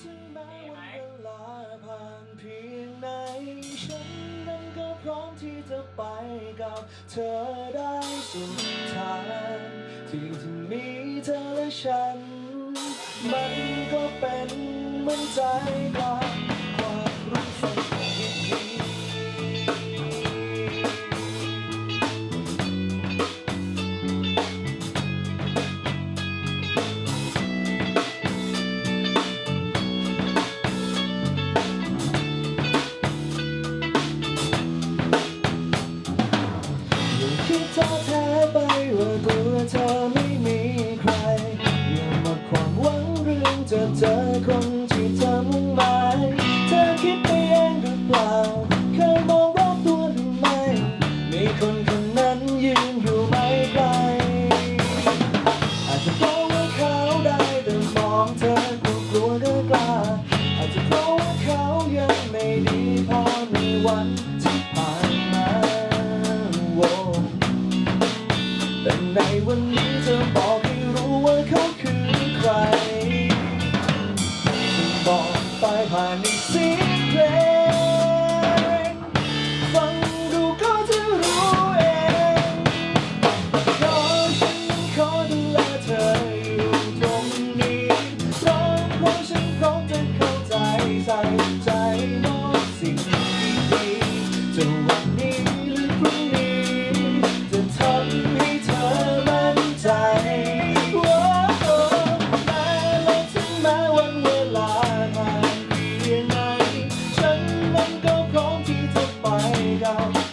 ถึงแม้วันเวลาผ่านเพียงไหน ฉันนั้นก็พร้อมที่จะไปกับเธอได้สุดทางที่จะมีเธอและฉัน มันก็เป็นเหมือนใจกลาง เจอคนที่เธอมุ่งหมายเธอคิดไปเองหรือเปล่า เคยมองรอบตัวหรือไม่ มีคนคนนั้นยืนอยู่ไม่ไกล อาจจะเพราะว่าเขาได้แต่มองเธอกลัวกลัวก็กล้าอาจจะเพราะว่าเขายังไม่ดีพอในวัน ใส่ใจมอบสิ่งดีๆจะวันนี้หรือพรุ่งนี้ จะทำให้เธอมั่นใจว่าแม้และถึงแม้วันเวลาผ่านเพียงไหนฉันนั้นก็พร้อมที่จะไปกับ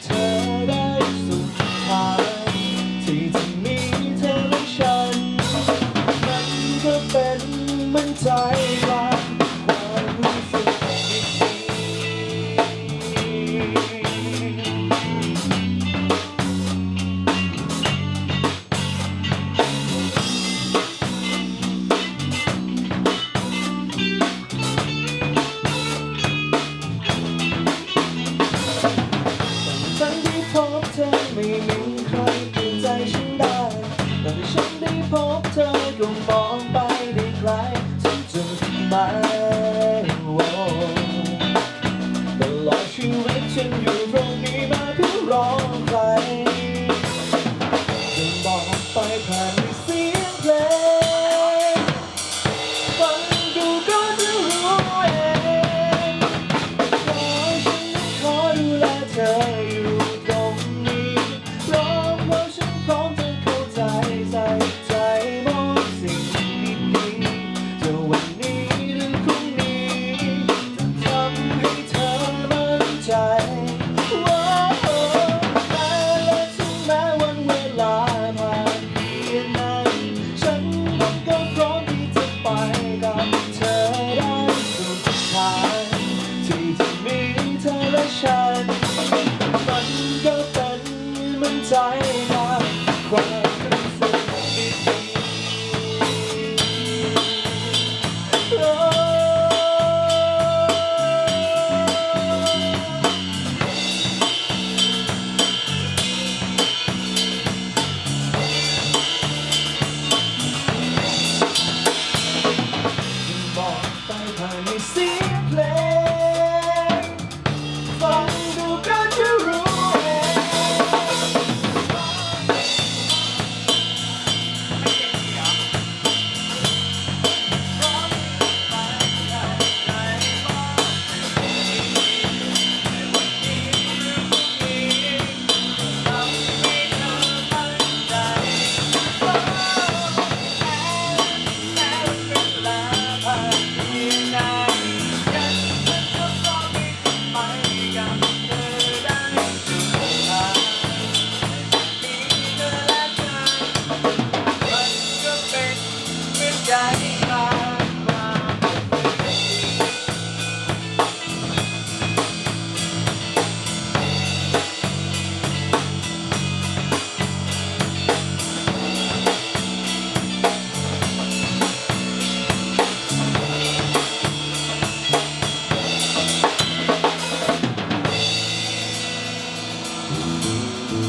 จุ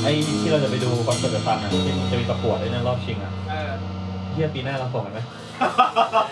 ไอ้ที่เราจะไปดูคอนเสิร์ตกับฟันอะจะมีประกวดไอ้นั่นรอบชิงอะเออเฮียปีหน้าเราส่งกันไหม